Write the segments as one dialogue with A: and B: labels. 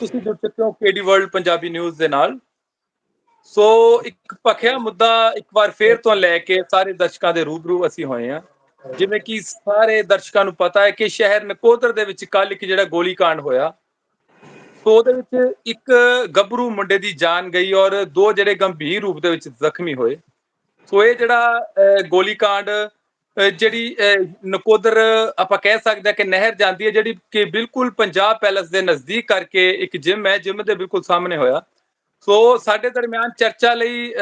A: ਤੁਸੀਂ ਜੁੜ ਚੁੱਕੇ ਹੋ ਕੇਡੀ ਵਰਲਡ ਪੰਜਾਬੀ ਨਿਊਜ਼ ਦੇ ਨਾਲ। ਸੋ ਇੱਕ ਪਖਿਆ ਮੁੱਦਾ ਇੱਕ ਵਾਰ ਫੇਰ ਤੋਂ ਲੈ ਕੇ ਸਾਰੇ ਦਰਸ਼ਕਾਂ ਦੇ ਰੂਬਰੂ ਅਸੀਂ ਹੋਏ ਆ ਜਿਵੇਂ ਕਿ ਸਾਰੇ ਦਰਸ਼ਕਾਂ ਨੂੰ ਪਤਾ ਹੈ ਕਿ ਸ਼ਹਿਰ ਨਕੋਦਰ ਦੇ ਵਿੱਚ ਕੱਲ ਇੱਕ ਜਿਹੜਾ ਗੋਲੀकांड ਹੋਇਆ। ਸੋ ਉਹਦੇ ਵਿੱਚ ਇੱਕ ਗੱਭਰੂ ਮੁੰਡੇ ਦੀ ਜਾਨ ਗਈ ਔਰ ਦੋ ਜਿਹੜੇ ਗੰਭੀਰ ਰੂਪ ਦੇ ਵਿੱਚ ਜ਼ਖਮੀ ਹੋਏ। ਸੋ ਇਹ ਜਿਹੜਾ ਗੋਲੀकांड ਜਿਹੜੀ ਨਕੋਦਰ ਆਪਾਂ ਕਹਿ ਸਕਦੇ ਕਿ ਨਹਿਰ ਜਾਂਦੀ ਹੈ ਜਿਹੜੀ ਕਿ ਬਿਲਕੁਲ ਪੰਜਾਬ ਪੈਲਸ ਦੇ ਨਜ਼ਦੀਕ ਕਰਕੇ ਇੱਕ ਜਿਮ ਹੈ ਜਿਮ ਦੇ ਬਿਲਕੁਲ ਸਾਹਮਣੇ ਹੋਇਆ। ਸੋ ਸਾਡੇ ਦਰਮਿਆਨ ਚਰਚਾ ਲਈ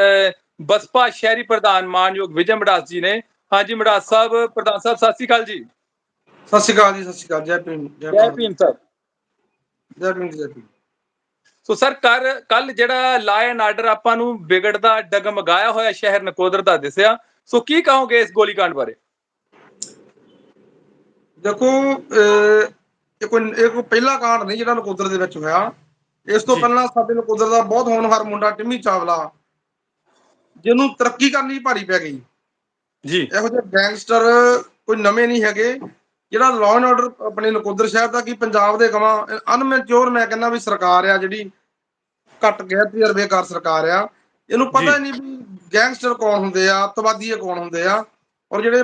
A: ਬਸਪਾ ਸ਼ਹਿਰੀ ਪ੍ਰਧਾਨ ਮਾਨਯੋਗ ਵਿਜੇ ਮੜਾਸ ਜੀ ਨੇ। ਹਾਂਜੀ ਮੜਾਸ ਸਾਹਿਬ ਪ੍ਰਧਾਨ ਸਾਹਿਬ ਸਤਿ ਸ਼੍ਰੀ ਅਕਾਲ ਜੀ।
B: ਸਤਿ ਸ਼੍ਰੀ ਅਕਾਲ ਜੀ ਸਤਿ ਸ਼੍ਰੀ ਅਕਾਲ। ਜੈ ਭੀਮ
A: ਜੈ। ਭੀਮ ਸਾਹਿਬ
B: ਜੈ ਭੀਮ ਜੀ, ਭੀਮ।
A: ਸੋ ਸਰ ਕਰ ਕੱਲ ਜਿਹੜਾ ਲਾ ਐਂਡ ਆਰਡਰ ਆਪਾਂ ਨੂੰ ਵਿਗੜਦਾ ਡਗਮਗਾਇਆ ਹੋਇਆ ਸ਼ਹਿਰ ਨਕੋਦਰ ਦਾ ਦਿਸਿਆ। ਸੋ ਕੀ ਕਹੋਗੇ ਇਸ ਗੋਲੀकांड ਬਾਰੇ?
B: ਦੇਖੋ ਇਹ ਕੋਈ ਇਹ ਕੋਈ ਪਹਿਲਾ ਕਾਂਡ ਨਹੀਂ ਜਿਹੜਾ ਨਕੋਦਰ ਦੇ ਵਿੱਚ ਹੋਇਆ। ਇਸ ਤੋਂ। ਪਹਿਲਾਂ ਸਾਡੇ ਨਕੋਦਰ ਦਾ ਬਹੁਤ ਹੋਣਹਾਰ ਮੁੰਡਾ ਟਿੰਮੀ ਚਾਵਲਾ ਜਿਹਨੂੰ ਤਰੱਕੀ ਕਰਨੀ ਭਾਰੀ ਪੈ ਗਈ।
A: ਜੀ।
B: ਇਹੋ ਜਿਹੇ ਗੈਂਗਸਟਰ ਕੋਈ ਨਵੇਂ ਨਹੀਂ ਹੈਗੇ ਜਿਹੜਾ ਲਾਅ ਐਂਡ ਆਰਡਰ ਆਪਣੇ ਨਕੋਦਰ ਸ਼ਹਿਰ ਦਾ ਕੀ ਪੰਜਾਬ ਦੇ ਗਵਾਂ ਅਨਮੈਚੋਰ ਮੈਂ ਕਹਿੰਦਾ ਵੀ ਸਰਕਾਰ ਆ ਜਿਹੜੀ ਘੱਟ ਗੈਰ ਤਜਰਬੇਕਾਰ ਸਰਕਾਰ ਆ। ਇਹਨੂੰ ਪਤਾ ਨਹੀਂ ਵੀ ਗੈਂਗਸਟਰ ਕੌਣ ਹੁੰਦੇ ਆ ਅੱਤਵਾਦੀ ਕੌਣ ਹੁੰਦੇ ਆ। ਔਰ ਜਿਹੜੇ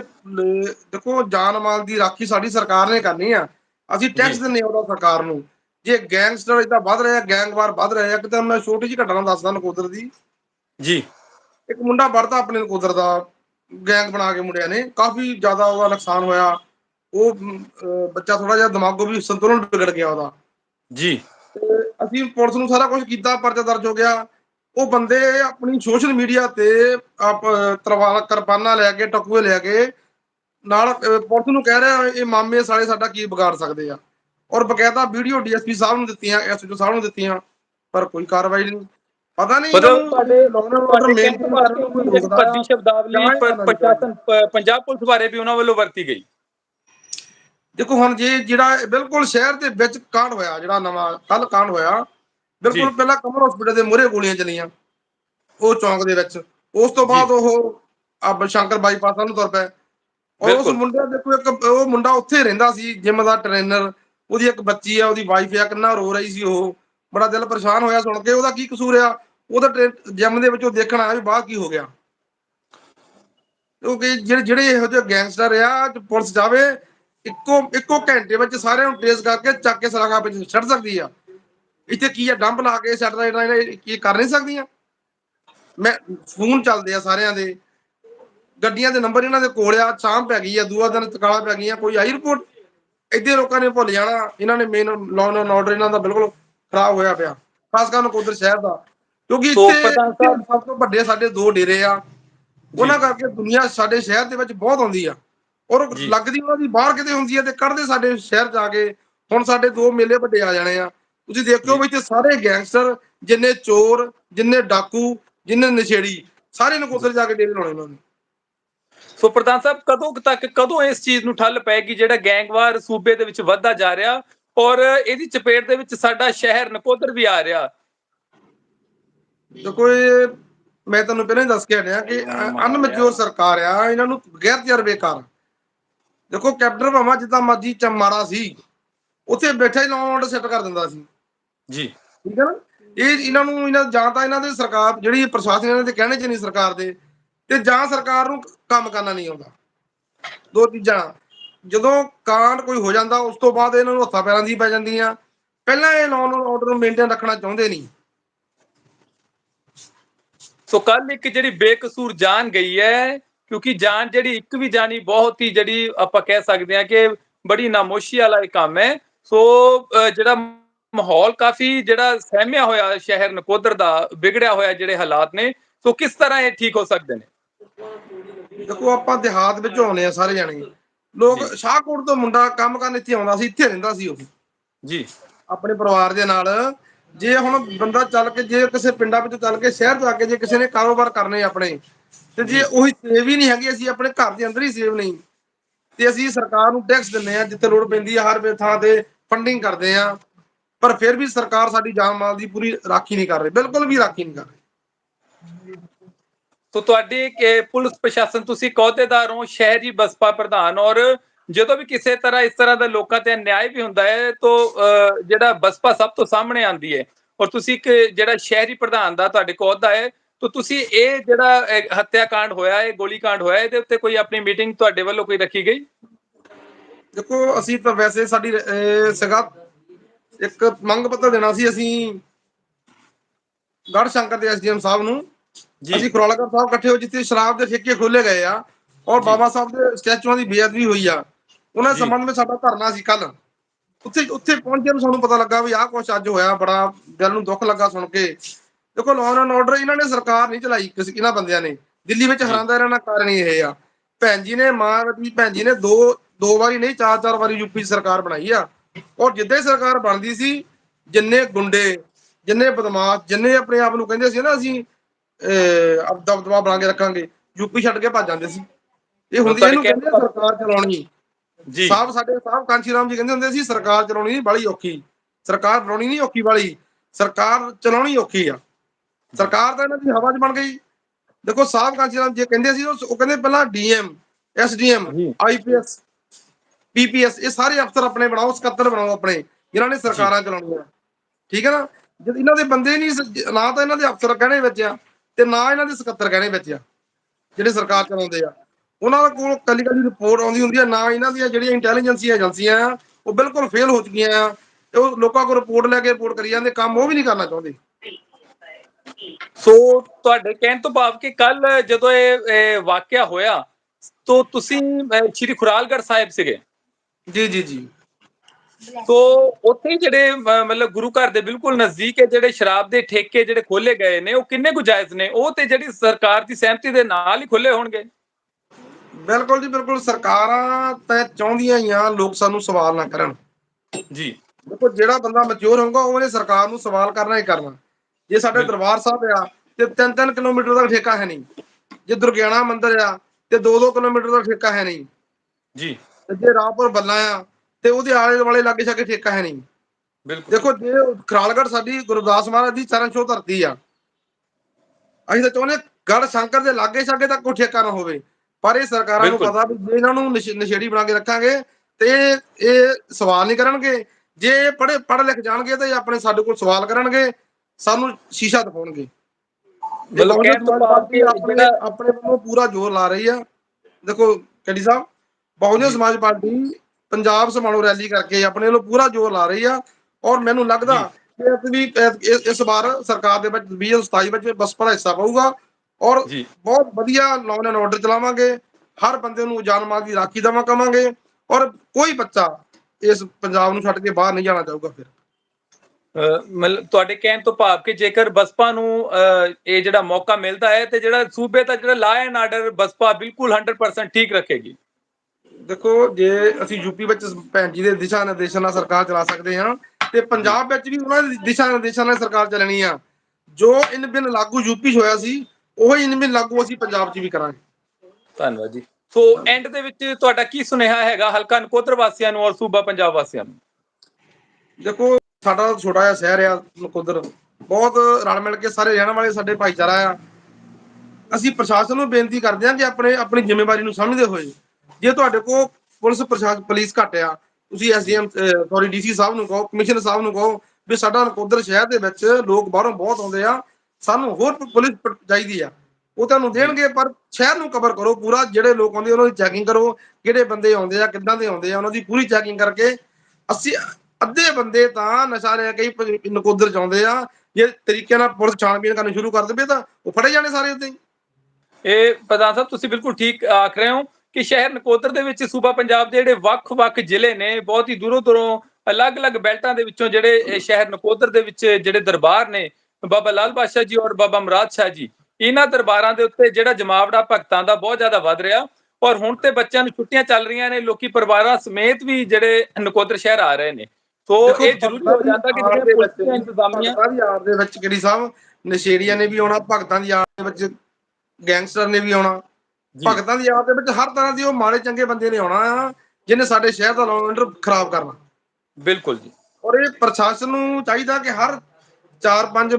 B: ਦੇਖੋ ਜਾਨ ਮਾਲ ਦੀ ਰਾਖੀ ਸਾਡੀ ਸਰਕਾਰ ਨੇ ਕਰਨੀ ਆ। ਅਸੀਂ ਟੈਕਸ
A: ਜੀ।
B: ਦਿੰਨੇ ਉਹਦਾ ਸਰਕਾਰ ਨੂੰ। ਜੇ ਗੈਂਗਸਟਰ ਇਦਾਂ ਵੱਧ ਰਹੇ ਆ ਗੈਂਗਵਾਰ ਵੱਧ ਰਹੇ ਆ ਕਿਤੇ ਮੈਂ ਛੋਟੀ ਜਿਹੀ ਘਟਨਾ ਦੱਸਦਾ ਨਕੋਦਰ ਦੀ।
A: ਜੀ।
B: ਇੱਕ ਮੁੰਡਾ ਵੜਦਾ ਆਪਣੇ ਨਕੋਦਰ ਦਾ ਗੈਂਗ ਬਣਾ ਕੇ ਮੁੰਡਿਆਂ ਨੇ। ਕਾਫੀ ਜ਼ਿਆਦਾ ਉਹਦਾ ਨੁਕਸਾਨ ਹੋਇਆ। ਉਹ ਬੱਚਾ ਥੋੜਾ ਜਿਹਾ ਦਿਮਾਗੋਂ ਵੀ ਸੰਤੁਲਨ ਵਿਗੜ ਗਿਆ ਉਹਦਾ।
A: ਜੀ।
B: ਤੇ ਅਸੀਂ ਪੁਲਿਸ ਨੂੰ ਸਾਰਾ ਕੁਝ ਕੀਤਾ ਪਰਚਾ ਦਰਜ ਹੋ ਗਿਆ। ਉਹ ਬੰਦੇ ਆਪਣੀ ਸੋਸ਼ਲ ਮੀਡੀਆ ਤੇ ਆਪ ਤਰਵਾਲਾ ਕਿਰਪਾਨਾਂ ਲੈ ਕੇ ਟਕੂਏ ਲੈ ਕੇ ਨਾਲ ਪੁਲਿਸ ਨੂੰ ਕਹਿ ਰਿਹਾ ਇਹ ਮਾਮੇ ਸਾਲੇ ਸਾਡਾ ਕੀ ਵਿਗਾੜ ਸਕਦੇ ਆ? ਔਰ ਬਕਾਇਦਾ ਵੀਡੀਓ ਡੀਐਸਪੀ ਸਾਹਿਬ ਨੂੰ ਦਿੱਤੀਆਂ ਐਸਐਚਓ ਸਾਹਿਬ ਨੂੰ ਦਿੱਤੀਆਂ ਪਰ ਕੋਈ ਕਾਰਵਾਈ ਨਹੀਂ। ਪਤਾ ਨਹੀਂ
A: ਤੁਹਾਡੇ ਸ਼ਬਦਾਵਲੀ ਪ੍ਰਸ਼ਾਸਨ ਪੰਜਾਬ ਪੁਲਿਸ ਬਾਰੇ ਵੀ ਉਹਨਾਂ ਵੱਲੋਂ ਵਰਤੀ ਗਈ।
B: ਦੇਖੋ ਹੁਣ ਜੇ ਜਿਹੜਾ ਬਿਲਕੁਲ ਸ਼ਹਿਰ ਦੇ ਵਿੱਚ ਕਾਂਡ ਹੋਇਆ ਜਿਹੜਾ ਨਵਾਂ ਕੱਲ ਕਾਂਡ ਹੋਇਆ ਬਿਲਕੁਲ। ਪਹਿਲਾਂ ਕਮਰ ਹਸਪੀਟਲ ਦੇ ਮੂਹਰੇ ਗੋਲੀਆਂ ਚੱਲੀਆਂ। ਉਹ ਚੌਂਕ ਦੇ ਵਿੱਚ। ਉਸ ਤੋਂ ਬਾਅਦ ਉਹ ਅਬ ਸ਼ੰਕਰ ਬਾਈਪਾਸ ਨੂੰ ਤੁਰ ਪਏ। ਔਰ ਉਸ। ਮੁੰਡੇ ਦੇਖੋ ਇੱਕ ਉਹ ਮੁੰਡਾ ਉੱਥੇ ਰਹਿੰਦਾ ਸੀ ਜਿਮ ਦਾ ਟ੍ਰੇਨਰ ਉਹਦੀ ਇੱਕ ਬੱਚੀ ਆ ਉਹਦੀ ਵਾਈਫ ਆ ਕਿੰਨਾ ਰੋ ਰਹੀ ਸੀ ਉਹ। ਬੜਾ ਦਿਲ ਪਰੇਸ਼ਾਨ ਹੋਇਆ ਸੁਣ ਕੇ। ਉਹਦਾ ਕੀ ਕਸੂਰ ਆ? ਉਹਦਾ ਜਿਮ ਦੇ ਵਿੱਚ ਉਹ ਦੇਖਣ ਆਇਆ ਵੀ ਬਾਹਰ ਕੀ ਹੋ ਗਿਆ। ਕਿਉਂਕਿ ਜਿਹੜੇ ਜਿਹੜੇ ਇਹੋ ਜਿਹੇ ਗੈਂਗਸਟਰ ਆ ਪੁਲਿਸ ਜਾਵੇ ਇੱਕੋ ਇੱਕੋ ਘੰਟੇ ਵਿੱਚ ਸਾਰਿਆਂ ਨੂੰ ਟ੍ਰੇਸ ਕਰਕੇ ਚੱਕ ਕੇ ਸਲਾਖਾ ਵਿੱਚ ਛੱਡ ਸਕਦੀ ਆ। ਇੱਥੇ ਕੀ ਆ ਡੰਪ ਲਾ ਕੇ ਸੈਟਲਾਈਟ ਇਹ ਕੀ ਕਰ ਨਹੀਂ ਸਕਦੀਆਂ? ਮੈਂ ਫੋਨ ਚੱਲਦੇ ਆ ਸਾਰਿਆਂ ਦੇ। ਗੱਡੀਆਂ ਦੇ ਨੰਬਰ ਇਹਨਾਂ ਦੇ ਕੋਲ ਆ ਸ਼ਾਮ ਪੈ ਗਈ ਆ ਦੂਆ ਦਿਨ ਤਕਾਲਾ ਪੈ ਗਈਆਂ ਕੋਈ ਆਈ ਰਿਪੋਰਟ ਇੱਥੇ ਲੋਕਾਂ ਨੇ ਭੁੱਲ ਜਾਣਾ ਇਹਨਾਂ ਨੇ ਮੇਨ ਲਾਅ ਐਂਡ ਆਰਡਰ ਇਹਨਾਂ ਦਾ ਬਿਲਕੁਲ ਖਰਾਬ ਹੋਇਆ ਪਿਆ। ਖਾਸ ਕਰ ਨਕੋਦਰ ਸ਼ਹਿਰ ਦਾ। ਕਿਉਂਕਿ ਇੱਥੇ ਸਭ ਤੋਂ ਵੱਡੇ ਸਾਡੇ ਦੋ ਡੇਰੇ ਆ। ਉਹਨਾਂ ਕਰਕੇ ਦੁਨੀਆ ਸਾਡੇ ਸ਼ਹਿਰ ਦੇ ਵਿੱਚ ਬਹੁਤ ਆਉਂਦੀ ਆ। ਔਰ। ਲੱਗਦੀ ਉਹਨਾਂ ਦੀ ਬਾਹਰ ਕਿਤੇ ਹੁੰਦੀ ਆ ਤੇ ਕੱਢਦੇ ਸਾਡੇ ਸ਼ਹਿਰ ਜਾ ਕੇ। ਹੁਣ ਸਾਡੇ ਦੋ ਮੇਲੇ ਵੱਡੇ ਆ ਜਾਣੇ ਆ। ਤੁਸੀਂ ਦੇਖਿਓ ਵੀ ਇੱਥੇ ਸਾਰੇ ਗੈਂਗਸਟਰ ਜਿੰਨੇ ਚੋਰ ਜਿੰਨੇ ਡਾਕੂ ਜਿੰਨੇ ਨਸ਼ੇੜੀ ਸਾਰੇ ਨਕੋਦਰ ਜਾ ਕੇ ਡੇਰੇ ਲਾਉਣੇ ਉਹਨਾਂ ਨੇ।
A: ਸੋ ਪ੍ਰਧਾਨ ਸਾਹਿਬ ਕਦੋਂ ਤੱਕ ਕਦੋਂ ਇਸ ਚੀਜ਼ ਨੂੰ ਠੱਲ ਪਏਗੀ ਜਿਹੜਾ ਗੈਂਗਵਾਰ ਸੂਬੇ ਦੇ ਵਿੱਚ ਵੱਧਦਾ ਜਾ ਰਿਹਾ? ਔਰ ਇਹਦੀ ਚਪੇਟ ਦੇ ਵਿੱਚ ਸਾਡਾ ਸ਼ਹਿਰ ਨਕੋਦਰ ਵੀ ਆ ਰਿਹਾ।
B: ਦੇਖੋ ਇਹ ਮੈਂ ਤੁਹਾਨੂੰ ਪਹਿਲਾਂ ਹੀ ਦੱਸ ਕੇ ਹਟਿਆ ਕਿ ਅਨਮੈਚੁਰ ਸਰਕਾਰ ਆ ਇਹਨਾਂ ਨੂੰ ਗੈਰ ਤਜਰਬੇਕਾਰ ਦੇਖੋ ਕੈਪਟਨ ਭਾਵੇਂ ਜਿੱਦਾਂ ਮਰਜ਼ੀ ਚਮਾੜਾ ਸੀ ਉੱਥੇ ਬੈਠਾ ਹੀ ਲਾਉਣ ਆਰਡਰ ਸੈੱਟ ਕਰ ਦਿੰਦਾ ਸੀ।
A: ਜੀ।
B: ਠੀਕ ਹੈ ਨਾ? ਇਹ ਇਹਨਾਂ ਨੂੰ ਇਹਨਾਂ ਜਾਂ ਤਾਂ ਇਹਨਾਂ ਦੇ ਸਰਕਾਰ ਜਿਹੜੀ ਪ੍ਰਸ਼ਾਸਨ ਇਹਨਾਂ ਦੇ ਕਹਿਣੇ ਚ ਨਹੀਂ ਸਰਕਾਰ ਦੇ ਤੇ ਜਾਂ ਸਰਕਾਰ ਨੂੰ ਕੰਮ ਕਰਨਾ ਨਹੀਂ ਆਉਂਦਾ। ਦੋ ਚੀਜ਼ਾਂ। ਜਦੋਂ ਕਾਂਡ ਕੋਈ ਹੋ ਜਾਂਦਾ ਉਸ ਤੋਂ ਬਾਅਦ ਇਹਨਾਂ ਨੂੰ ਹੱਥਾਂ ਪੈਰਾਂ ਦੀ ਪੈ ਜਾਂਦੀਆਂ। ਪਹਿਲਾਂ ਇਹ ਲਾਅ ਐਂਡ ਆਰਡਰ ਨੂੰ ਮੇਨਟੇਨ ਰੱਖਣਾ ਚਾਹੁੰਦੇ ਨਹੀਂ।
A: ਸੋ ਕੱਲ ਇੱਕ ਜਿਹੜੀ ਬੇਕਸੂਰ ਜਾਨ ਗਈ ਹੈ ਕਿਉਂਕਿ ਜਾਨ ਜਿਹੜੀ ਇੱਕ ਵੀ ਜਾਨੀ ਬਹੁਤ ਹੀ ਜਿਹੜੀ ਆਪਾਂ ਕਹਿ ਸਕਦੇ ਹਾਂ ਕਿ ਬੜੀ ਨਾਮੋਸ਼ੀ ਵਾਲਾ ਇਹ ਕੰਮ ਹੈ। ਸੋ ਜਿਹੜਾ ਮਾਹੌਲ ਕਾਫੀ ਜਿਹੜਾ ਸਹਿਮਿਆ ਹੋਇਆ ਸ਼ਹਿਰ ਨਕੋਦਰ ਦਾ ਵਿਗੜਿਆ ਹੋਇਆ ਜਿਹੜੇ ਹਾਲਾਤ ਨੇ ਸੋ ਕਿਸ ਤਰ੍ਹਾਂ ਇਹ ਠੀਕ ਹੋ ਸਕਦੇ ਨੇ?
B: ਦੇਖੋ ਆਪਾਂ ਦਿਹਾਤ ਵਿੱਚ ਆਉਨੇ ਆ ਸਾਰੇ ਜਾਣੇ। ਲੋਕ। ਸ਼ਾਹਕੋਟ ਤੋਂ ਮੁੰਡਾ ਕੰਮ ਕਰਨ ਇੱਥੇ ਆਉਂਦਾ ਸੀ ਇੱਥੇ ਰਹਿੰਦਾ ਸੀ ਉਹ।
A: ਜੀ।
B: ਆਪਣੇ ਪਰਿਵਾਰ ਦੇ ਨਾਲ। ਜੇ ਹੁਣ ਬੰਦਾ ਚੱਲ ਕੇ ਜੇ ਕਿਸੇ ਪਿੰਡਾਂ ਵਿੱਚ ਚੱਲ ਕੇ ਸ਼ਹਿਰ ਜਾ ਕੇ ਜੇ ਕਿਸੇ ਨੇ ਕਾਰੋਬਾਰ ਕਰਨੇ ਆਪਣੇ ਤੇ ਜੇ ਉਹੀ ਸੇਵ ਹੀ ਨਹੀਂ ਹੈਗੀ ਅਸੀਂ ਆਪਣੇ ਘਰ ਦੇ ਅੰਦਰ ਹੀ ਸੇਵ ਨਹੀਂ। ਤੇ ਅਸੀਂ ਸਰਕਾਰ ਨੂੰ ਟੈਕਸ ਦਿੰਨੇ ਆ ਜਿੱਥੇ ਲੋੜ ਪੈਂਦੀ ਆ ਹਰ ਵੇ ਥਾਂ ਤੇ ਫੰਡਿੰਗ ਕਰਦੇ ਆ ਪਰ ਫਿਰ ਵੀ ਸਰਕਾਰ ਸਾਡੀ ਜਾਨ ਮਾਲ ਦੀ ਪੂਰੀ ਰਾਖੀ ਨਹੀਂ ਕਰ ਰਹੀ ਬਿਲਕੁਲ ਵੀ ਰਾਖੀ ਨਹੀਂ ਕਰ ਰਹੀ।
A: ਸੋ ਤੁਹਾਡੇ ਕਿ ਪੁਲਿਸ ਪ੍ਰਸ਼ਾਸਨ ਤੁਸੀਂ ਅਹੁਦੇਦਾਰ ਹੋ ਸ਼ਹਿਰੀ ਬਸਪਾ ਪ੍ਰਧਾਨ ਔਰ ਜਦੋਂ ਵੀ ਕਿਸੇ ਤਰ੍ਹਾਂ ਇਸ ਤਰ੍ਹਾਂ ਦਾ ਲੋਕਾਂ ਤੇ ਅਨਿਆਏ ਵੀ ਹੁੰਦਾ ਹੈ ਤਾਂ ਜਿਹੜਾ ਬਸਪਾ ਸਭ ਤੋਂ ਸਾਹਮਣੇ ਆਂਦੀ ਹੈ ਔਰ ਤੁਸੀਂ ਇੱਕ ਜਿਹੜਾ ਸ਼ਹਿਰੀ ਪ੍ਰਧਾਨ ਦਾ ਤੁਹਾਡੇ ਕੋਲ ਅਹੁਦਾ ਹੈ ਤਾਂ ਤੁਸੀਂ ਇਹ ਜਿਹੜਾ ਅਹ, ਹੱਤਿਆਕਾਂਡ ਹੋਇਆ ਹੈ ਗੋਲੀकांड ਹੋਇਆ ਇਹਦੇ ਉੱਤੇ ਕੋਈ ਆਪਣੀ ਮੀਟਿੰਗ ਤੁਹਾਡੇ ਵੱਲੋਂ ਕੋਈ ਰੱਖੀ ਗਈ?
B: ਦੇਖੋ ਅਸੀਂ ਤਾਂ ਵੈਸੇ ਸਾਡੀ ਸੀਗਾ ਇੱਕ ਮੰਗ ਪੱਤਰ ਦੇਣਾ ਸੀ ਅਸੀਂ ਗੜ ਸ਼ੰਕਰ ਦੇ ਐਸਡੀਐਮ ਸਾਹਿਬ ਨੂੰ। ਅਸੀਂ ਖਰੋਲਾਗਰ ਸਾਹਿਬ ਇਕੱਠੇ ਹੋ ਜਿੱਥੇ ਸ਼ਰਾਬ ਦੇ ਠੇਕੇ ਖੋਲੇ ਗਏ ਆ ਔਰ ਬਾਬਾ ਸਾਹਿਬ ਦੇ ਸਟੈਚੂਆਂ ਦੀ ਬੇਅਦਬੀ ਹੋਈ ਆ। ਉਹਨਾਂ। ਸੰਬੰਧ ਵਿੱਚ ਸਾਡਾ ਧਰਨਾ ਸੀ ਕੱਲ ਉੱਥੇ ਉੱਥੇ ਪਹੁੰਚੇ ਨੂੰ ਸਾਨੂੰ ਪਤਾ ਲੱਗਾ ਵੀ ਆਹ ਕੁਛ ਅੱਜ ਹੋਇਆ ਬੜਾ ਦਿਲ ਨੂੰ ਦੁੱਖ ਲੱਗਾ ਸੁਣ ਕੇ। ਦੇਖੋ ਲਾਅ ਐਂਡ ਆਰਡਰ ਇਹਨਾਂ ਨੇ ਸਰਕਾਰ ਨਹੀਂ ਚਲਾਈ ਕਿਸੇ ਇਹਨਾਂ ਬੰਦਿਆਂ ਨੇ। ਦਿੱਲੀ ਵਿੱਚ ਹਰਾਂਦਾ ਰਹਿਣਾ ਕਾਰਨ ਹੀ ਇਹ ਆ। ਭੈਣ ਜੀ ਨੇ ਮਾਂ ਭੈਣ ਜੀ ਨੇ ਦੋ ਦੋ ਵਾਰੀ ਨਹੀਂ ਚਾਰ ਚਾਰ ਵਾਰੀ ਯੂਪੀ ਸਰਕਾਰ ਬਣਾਈ ਆ। ਔਰ ਜਿੱਦਾਂ ਹੀ ਸਰਕਾਰ ਬਣਦੀ ਸੀ ਜਿੰਨੇ ਗੁੰਡੇ ਜਿੰਨੇ ਬਦਮਾਸ਼ ਜਿੰਨੇ ਆਪਣੇ ਆਪ ਨੂੰ ਕਹਿੰਦੇ ਸੀ ਨਾ ਅਸੀਂ ਦਬਦਬਾ ਬਣਾ ਕੇ ਰੱਖਾਂਗੇ ਯੂਪੀ ਛੱਡ ਕੇ ਭੱਜ ਜਾਂਦੇ ਸੀ। ਇਹ ਹੁੰਦੀ ਇਹਨੂੰ ਕਹਿੰਦੇ ਸਰਕਾਰ ਚਲਾਉਣੀ।
A: ਜੀ।
B: ਸਾਹਿਬ ਸਾਡੇ ਸਾਹਿਬ ਕਾਂਚੀ ਰਾਮ ਜੀ ਕਹਿੰਦੇ ਹੁੰਦੇ ਸੀ ਸਰਕਾਰ ਚਲਾਉਣੀ ਨਹੀਂ ਬੜੀ ਔਖੀ। ਸਰਕਾਰ ਬਣਾਉਣੀ ਨਹੀਂ ਔਖੀ ਵਾਲੀ ਸਰਕਾਰ ਚਲਾਉਣੀ ਔਖੀ ਆ। ਸਰਕਾਰ ਤਾਂ ਇਹਨਾਂ ਦੀ ਹਵਾ 'ਚ ਬਣ ਗਈ। ਦੇਖੋ ਸਾਹਿਬ ਕਾਂਚੀ ਰਾਮ ਜੀ ਕਹਿੰਦੇ ਸੀ ਉਹ ਕਹਿੰਦੇ ਪਹਿਲਾਂ ਡੀਐਮ ਐਸਡੀਐਮ। ਆਈਪੀਐਸ ਪੀਪੀਐਸ ਇਹ ਸਾਰੇ ਅਫਸਰ ਆਪਣੇ ਬਣਾਓ ਸਕੱਤਰ ਬਣਾਓ ਆਪਣੇ ਜਿਨ੍ਹਾਂ ਨੇ ਸਰਕਾਰਾਂ ਚਲਾਉਣੀਆਂ। ਠੀਕ ਹੈ ਨਾ? ਜਦ ਇਹਨਾਂ ਦੇ ਬੰਦੇ ਨਹੀਂ ਨਾ ਤਾਂ ਇਹਨਾਂ ਦੇ ਅਫਸਰ ਕਹਿਣੇ ਵਿੱਚ ਆ ਤੇ ਨਾ ਇਹਨਾਂ ਦੇ ਸਕੱਤਰ ਕਹਿਣੇ ਵਿੱਚ ਆ ਜਿਹੜੇ ਸਰਕਾਰ ਚਲਾਉਂਦੇ ਆ। ਉਹਨਾਂ ਕੋਲ ਕੱਲੀ ਕੱਲੀ ਰਿਪੋਰਟ ਆਉਂਦੀ ਹੁੰਦੀ ਆ ਨਾ ਇਹਨਾਂ ਦੀਆਂ ਜਿਹੜੀਆਂ ਇੰਟੈਲੀਜੈਂਸੀ ਏਜੰਸੀਆਂ ਆ ਉਹ ਬਿਲਕੁਲ ਫੇਲ ਹੋ ਚੁੱਕੀਆਂ ਆ ਤੇ ਉਹ ਲੋਕਾਂ ਕੋਲ ਰਿਪੋਰਟ ਲੈ ਕੇ ਰਿਪੋਰਟ ਕਰੀ ਜਾਂਦੇ ਕੰਮ ਉਹ ਵੀ ਨਹੀਂ ਕਰਨਾ ਚਾਹੁੰਦੇ।
A: ਸੋ ਤੁਹਾਡੇ ਕਹਿਣ ਤੋਂ ਭਾਵ ਕਿ ਕੱਲ ਜਦੋਂ ਇਹ ਵਾਕਿਆ ਹੋਇਆ ਤਾਂ ਤੁਸੀਂ ਸ਼੍ਰੀ ਖੁਰਾਲਗੜ੍ਹ ਸਾਹਿਬ ਸੀਗੇ।
B: ਜੀ ਜੀ ਜੀ।
A: ਤੋ ਉੱਥੇ ਜਿਹੜੇ ਮਤਲਬ ਗੁਰੂ ਘਰ ਦੇ ਬਿਲਕੁਲ ਨਜ਼ਦੀਕ ਹੈ ਜਿਹੜੇ ਸ਼ਰਾਬ ਦੇ ਠੇਕੇ ਜਿਹੜੇ ਖੋਲੇ ਗਏ ਨੇ ਉਹ ਕਿੰਨੇ ਕੁ ਜਾਇਜ਼ ਨੇ? ਉਹ ਤੇ ਜਿਹੜੀ ਸਰਕਾਰ ਦੀ ਸਹਿਮਤੀ ਦੇ ਨਾਲ ਹੀ ਖੁੱਲੇ ਹੋਣਗੇ।
B: ਬਿਲਕੁਲ ਜੀ ਬਿਲਕੁਲ ਸਰਕਾਰਾਂ ਤਾਂ ਚਾਹੁੰਦੀਆਂ ਹੀ ਆ ਲੋਕ ਸਾਨੂੰ ਸਵਾਲ ਨਾ ਕਰਨ।
A: ਜੀ।
B: ਦੇਖੋ ਜਿਹੜਾ ਬੰਦਾ ਮੈਚੁਰ ਹੋਊਗਾ ਉਹਨੇ ਸਰਕਾਰ ਨੂੰ ਸਵਾਲ ਕਰਨਾ ਹੀ ਕਰਨਾ। ਜੇ ਸਾਡੇ। ਦਰਬਾਰ ਸਾਹਿਬ ਆ ਤੇ 3-3 ਕਿਲੋਮੀਟਰ ਦਾ ਠੇਕਾ ਹੈ ਨਹੀਂ। ਜੇ ਦੁਰਗਿਆਣਾ ਮੰਦਿਰ ਆ ਤੇ 2-2 ਕਿਲੋਮੀਟਰ ਦਾ ਠੇਕਾ ਹੈ ਨਹੀਂ।
A: ਜੀ।
B: ਤੇ ਜੇ ਰਾਪੁਰ ਬੱਲਾ ਆ ਤੇ ਉਹਦੇ ਆਲੇ ਦੁਆਲੇ ਲਾਗੇ ਛਾਗੇ ਠੇਕਾ ਹੈ ਨਹੀਂ।
A: ਬਿਲਕੁਲ।
B: ਦੇਖੋ ਜੇ ਖਰਾਲਗੜ੍ਹ ਸਾਡੀ ਗੁਰਦਾਸ ਮਹਾਰਾਜ ਦੀ ਚਰਨ ਛੋਹ ਧਰਤੀ ਆ ਅਸੀਂ ਤਾਂ ਚਾਹੁੰਦੇ ਗੜ ਸ਼ੰਕਰ ਦੇ ਲਾਗੇ ਛਾਗੇ ਤੱਕ ਕੋਈ ਠੇਕਾ ਨਾ ਹੋਵੇ। ਪਰ ਇਹ ਸਰਕਾਰਾਂ ਨੂੰ। ਪਤਾ ਵੀ ਜੇ ਇਹਨਾਂ ਨੂੰ ਨਸ਼ੇ- ਨਸ਼ੇੜੀ ਬਣਾ ਕੇ ਰੱਖਾਂਗੇ ਤੇ ਇਹ ਸਵਾਲ ਨਹੀਂ ਕਰਨਗੇ। ਜੇ ਪੜ੍ਹੇ ਪੜ੍ਹ ਲਿਖ ਜਾਣਗੇ ਤੇ ਇਹ ਆਪਣੇ ਸਾਡੇ ਕੋਲ ਸਵਾਲ ਕਰਨਗੇ ਸਾਨੂੰ ਸ਼ੀਸ਼ਾ ਦਿਖਾਉਣਗੇ।
A: ਮਤਲਬ ਤੋਂ
B: ਪਾਰਟੀ ਆਪਣੇ ਆਪਣੇ ਵੱਲੋਂ ਪੂਰਾ ਜ਼ੋਰ ਲਾ ਰਹੀ ਆ। ਦੇਖੋ ਕੈਡੀ ਸਾਹਿਬ ਬਹੁਜਨ ਸਮਾਜ ਪਾਰਟੀ ਪੰਜਾਬ ਸਮਾਣੋ ਰੈਲੀ ਕਰਕੇ ਆਪਣੇ ਵੱਲੋਂ ਪੂਰਾ ਜ਼ੋਰ ਲਾ ਰਹੀ ਆ ਔਰ ਮੈਨੂੰ ਲੱਗਦਾ ਕਿ ਇਸ ਵੀ ਇਸ- ਇਸ ਵਾਰ ਸਰਕਾਰ ਦੇ ਵਿੱਚ 2027 ਵਿੱਚ ਬਸਪਾ ਦਾ ਹਿੱਸਾ ਪਊਗਾ ਔਰ
A: ਜੀ।
B: ਬਹੁਤ ਵਧੀਆ ਲਾਅ ਐਂਡ ਆਰਡਰ ਚਲਾਵਾਂਗੇ ਹਰ ਬੰਦੇ ਨੂੰ ਜਾਨ ਮਾਲ ਦੀ ਰਾਖੀ ਦੇਵਾਂ ਕਵਾਂਗੇ ਔਰ ਕੋਈ ਬੱਚਾ ਇਸ ਪੰਜਾਬ ਨੂੰ ਛੱਡ ਕੇ ਬਾਹਰ ਨਹੀਂ ਜਾਣਾ ਚਾਹੂਗਾ ਫਿਰ।
A: ਅਹ, ਮਤਲਬ ਤੁਹਾਡੇ ਕਹਿਣ ਤੋਂ ਭਾਵ ਕਿ ਜੇਕਰ ਬਸਪਾ ਨੂੰ ਅਹ, ਇਹ ਜਿਹੜਾ ਮੌਕਾ ਮਿਲਦਾ ਹੈ ਤੇ ਜਿਹੜਾ ਸੂਬੇ ਦਾ ਜਿਹੜਾ ਲਾ ਐਂਡ ਆਰਡਰ ਬਸਪਾ ਬਿਲਕੁਲ 100% ਠੀਕ ਰੱਖੇਗੀ।
B: ਦੇਖੋ ਜੇ ਅਸੀਂ ਯੂਪੀ ਵਿੱਚ ਭੈਣ ਜੀ ਦੇ ਦਿਸ਼ਾ ਨਿਰਦੇਸ਼ਾਂ ਨਾਲ ਸਰਕਾਰ ਚਲਾ ਸਕਦੇ ਹਾਂ ਤੇ ਪੰਜਾਬ ਵਿੱਚ ਵੀ ਉਹਨਾਂ ਦੇ ਦਿਸ਼ਾ ਨਿਰਦੇਸ਼ਾਂ ਨਾਲ ਸਰਕਾਰ ਚੱਲਣੀ ਆ। ਜੋ ਇਨ ਬਿਨ ਲਾਗੂ ਯੂਪੀ 'ਚ ਹੋਇਆ ਸੀ ਉਹੀ ਇਨ ਬਿਨ ਲਾਗੂ ਅਸੀਂ ਪੰਜਾਬ 'ਚ ਵੀ ਕਰਾਂਗੇ।
A: ਧੰਨਵਾਦ ਜੀ। ਸੋ ਐਂਡ ਦੇ ਵਿੱਚ ਤੁਹਾਡਾ ਕੀ ਸੁਨੇਹਾ ਹੈਗਾ? ਹਲਕਾ ਨਕੋਦਰ ਵਾਸੀਆਂ ਨੂੰ ਔਰ ਸੂਬਾ ਪੰਜਾਬ ਵਾਸੀਆਂ ਨੂੰ?
B: ਦੇਖੋ ਸਾਡਾ ਛੋਟਾ ਜਿਹਾ ਸ਼ਹਿਰ ਆ ਨਕੋਦਰ। ਬਹੁਤ ਰਲ ਮਿਲ ਕੇ ਸਾਰੇ ਰਹਿਣ ਵਾਲੇ ਸਾਡੇ ਭਾਈਚਾਰਾ ਆ। ਅਸੀਂ ਪ੍ਰਸ਼ਾਸਨ ਨੂੰ ਬੇਨਤੀ ਕਰਦੇ ਹਾਂ ਕਿ ਆਪਣੇ ਆਪਣੀ ਜ਼ਿੰਮੇਵਾਰੀ ਨੂੰ ਸਮਝਦੇ ਹੋਏ ਜੇ ਤੁਹਾਡੇ ਕੋਲ ਪੁਲਿਸ ਪ੍ਰਸ਼ਾਸਨ, ਪੁਲਿਸ ਘੱਟ ਆ, ਤੁਸੀਂ ਐਸਡੀਐਮ ਸੌਰੀ ਡੀਸੀ ਸਾਹਿਬ ਨੂੰ ਕਹੋ, ਕਮਿਸ਼ਨਰ ਸਾਹਿਬ ਨੂੰ ਕਹੋ ਵੀ ਸਾਡਾ ਨਕੋਦਰ ਸ਼ਹਿਰ ਦੇ ਵਿੱਚ ਲੋਕ ਬਾਹਰੋਂ ਬਹੁਤ ਆਉਂਦੇ ਆ, ਸਾਨੂੰ ਹੋਰ ਪੁਲਿਸ ਚਾਹੀਦੀ ਆ। ਉਹ ਤੁਹਾਨੂੰ ਦੇਣਗੇ, ਪਰ ਸ਼ਹਿਰ ਨੂੰ ਕਵਰ ਕਰੋ ਪੂਰਾ, ਜਿਹੜੇ ਲੋਕ ਆਉਂਦੇ ਉਹਨਾਂ ਦੀ ਚੈਕਿੰਗ ਕਰੋ, ਕਿਹੜੇ ਬੰਦੇ ਆਉਂਦੇ ਆ, ਕਿੱਦਾਂ ਦੇ ਆਉਂਦੇ ਆ, ਉਹਨਾਂ ਦੀ ਪੂਰੀ ਚੈਕਿੰਗ ਕਰਕੇ ਅਸੀਂ ਅੱਧੇ ਬੰਦੇ ਤਾਂ ਨਸ਼ਾ ਲੈ ਕੇ ਹੀ ਨਕੋਦਰ ਚ ਆਉਂਦੇ ਆ, ਜੇ ਤਰੀਕੇ ਨਾਲ ਪੁਲਿਸ ਛਾਣਬੀਨ ਕਰਨੀ ਸ਼ੁਰੂ ਕਰ ਦੇਵੇ ਤਾਂ ਉਹ ਫੜੇ ਜਾਣੇ ਸਾਰੇ ਉੱਤੇ।
A: ਇਹ ਪ੍ਰਧਾਨ ਸਾਹਿਬ, ਤੁਸੀਂ ਬਿਲਕੁਲ ਠੀਕ ਆਖ ਰਹੇ ਹੋ। ਕਿ ਸ਼ਹਿਰ ਨਕੋਦਰ ਦੇ ਵਿੱਚ ਸੂਬਾ ਪੰਜਾਬ ਦੇ ਜਿਹੜੇ ਵੱਖ-ਵੱਖ ਜ਼ਿਲ੍ਹੇ ਨੇ ਬਹੁਤ ਹੀ ਦੂਰੋਂ ਦੂਰੋਂ ਅਲੱਗ-ਅਲੱਗ ਬੈਲਟਾਂ ਦੇ ਵਿੱਚੋਂ ਜਿਹੜੇ ਸ਼ਹਿਰ ਨਕੋਦਰ ਦੇ ਵਿੱਚ ਜਿਹੜੇ ਦਰਬਾਰ ਨੇ ਬਾਬਾ ਲਾਲ ਬਾਦਸ਼ਾਹ ਜੀ ਔਰ ਬਾਬਾ ਮਰਾਦ ਸ਼ਾਹ ਜੀ ਇਹਨਾਂ ਦਰਬਾਰਾਂ ਦੇ ਉੱਤੇ ਜਿਹੜਾ ਜਮਾਵੜਾ ਭਗਤਾਂ ਦਾ ਬਹੁਤ ਜ਼ਿਆਦਾ ਵੱਧ ਰਿਹਾ ਔਰ ਹੁਣ ਤੇ ਬੱਚਿਆਂ ਨੂੰ ਛੁੱਟੀਆਂ ਚੱਲ ਰਹੀਆਂ ਨੇ ਲੋਕੀ ਪਰਿਵਾਰਾਂ ਸਮੇਤ ਵੀ ਜਿਹੜੇ ਨਕੋਦਰ ਸ਼ਹਿਰ ਆ ਰਹੇ ਨੇ ਸੋ ਇਹ ਜ਼ਰੂਰੀ ਹੋ ਜਾਂਦਾ ਕਿ ਜਿਹੜੇ ਪੁਲਿਸ ਦੀਆਂ ਇੰਤਜ਼ਾਮੀਆਂ
B: ਦੀ ਆੜ ਦੇ ਵਿੱਚ ਕਿਹੜੀ ਸਾਹਿਬ ਨਸ਼ੇੜੀਆਂ ਨੇ ਵੀ ਆਉਣਾ ਭਗਤਾਂ ਦੀ ਆੜ ਦੇ ਵਿੱਚ ਗੈਂਗਸਟਰ ਨੇ ਵੀ ਆਉਣਾ। ਭਗਤਾਂ ਦੀ ਆੜ ਦੇ ਵਿੱਚ ਹਰ ਤਰ੍ਹਾਂ ਦੀ ਉਹ ਮਾੜੇ ਚੰਗੇ ਬੰਦੇ ਨੇ ਆਉਣਾ ਆ ਜਿਹਨੇ ਸਾਡੇ ਸ਼ਹਿਰ ਦਾ ਲਾਅ ਖਰਾਬ ਕਰਨਾ।
A: ਬਿਲਕੁਲ ਜੀ।
B: ਔਰ ਇਹ ਪ੍ਰਸ਼ਾਸਨ ਨੂੰ ਚਾਹੀਦਾ ਕਿ ਹਰ 4 5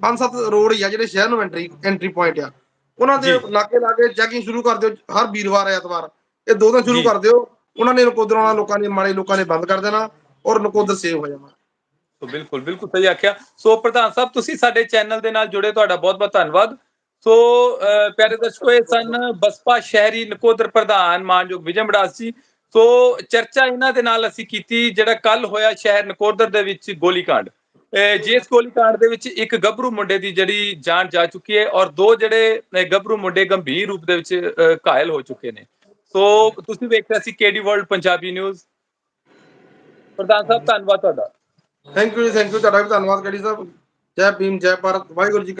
B: 5 7 ਰੋਡ ਹੀ ਆ ਜਿਹੜੇ ਸ਼ਹਿਰ ਨੂੰ ਐਂਟਰੀ ਐਂਟਰੀ ਪੁਆਇੰਟ ਆ। ਉਹਨਾਂ ਦੇ। ਲਾਗੇ ਲਾਗੇ ਚੈਕਿੰਗ ਸ਼ੁਰੂ ਕਰ ਦਿਓ ਹਰ ਵੀਰਵਾਰ ਐਤਵਾਰ। ਇਹ ਦੋ ਦਿਨ ਸ਼ੁਰੂ। ਕਰ ਦਿਓ। ਉਹਨਾਂ ਨੇ ਨਕੋਦਰ ਆਉਣਾ ਲੋਕਾਂ ਨੇ ਮਾੜੇ ਲੋਕਾਂ ਨੇ ਬੰਦ ਕਰ ਦੇਣਾ ਔਰ ਨਕੋਦਰ ਸੇਵ ਹੋ ਜਾਣਾ।
A: ਸੋ ਬਿਲਕੁਲ ਬਿਲਕੁਲ ਸਹੀ ਆਖਿਆ। ਸੋ ਪ੍ਰਧਾਨ ਸਾਹਿਬ ਤੁਸੀਂ ਸਾਡੇ ਚੈਨਲ ਦੇ ਨਾਲ ਜੁੜੇ ਤੁਹਾਡਾ ਬਹੁਤ ਬਹੁਤ ਧੰਨਵਾਦ। ਸੋ ਪਿਆਰੇ ਦਰਸ਼ਕੋ, ਇਹ ਸਨ ਬਸਪਾ ਸ਼ਹਿਰੀ ਨਕੋਦਰ ਪ੍ਰਧਾਨ ਮਾਨਯੋਗ ਵਿਜੇ ਮੜਾਸ ਜੀ ਸੋ, ਚਰਚਾ ਇਹਨਾਂ ਦੇ ਨਾਲ ਅਸੀਂ ਕੀਤੀ, ਜਿਹੜਾ ਕੱਲ ਹੋਇਆ ਸ਼ਹਿਰ ਨਕੋਦਰ ਦੇ ਵਿੱਚ ਗੋਲੀकांड ਜਿਸ ਗੋਲੀकांड ਦੇ ਵਿੱਚ ਇੱਕ ਗੱਭਰੂ ਮੁੰਡੇ ਦੀ ਜਿਹੜੀ ਜਾਨ ਜਾ ਚੁੱਕੀ ਹੈ ਔਰ ਦੋ ਜਿਹੜੇ ਗੱਭਰੂ ਮੁੰਡੇ ਗੰਭੀਰ ਰੂਪ ਦੇ ਵਿੱਚ ਘਾਇਲ ਹੋ ਚੁੱਕੇ ਨੇ। ਸੋ, ਤੁਸੀਂ ਵੇਖ ਰਹੇ ਸੀ ਕੇਡੀ ਵਰਲਡ ਪੰਜਾਬੀ ਨਿਊਜ਼। ਪ੍ਰਧਾਨ ਸਾਹਿਬ, ਧੰਨਵਾਦ ਤੁਹਾਡਾ।
B: ਥੈਂਕ ਯੂ ਥੈਂਕ ਯੂ ਤੁਹਾਡਾ ਵੀ ਧੰਨਵਾਦ ਕੇਡੀ ਸਾਹਿਬ। ਜੈ ਭੀਮ, ਜੈ ਭਾਰਤ, ਵਾਹਿਗੁਰੂ ਜੀ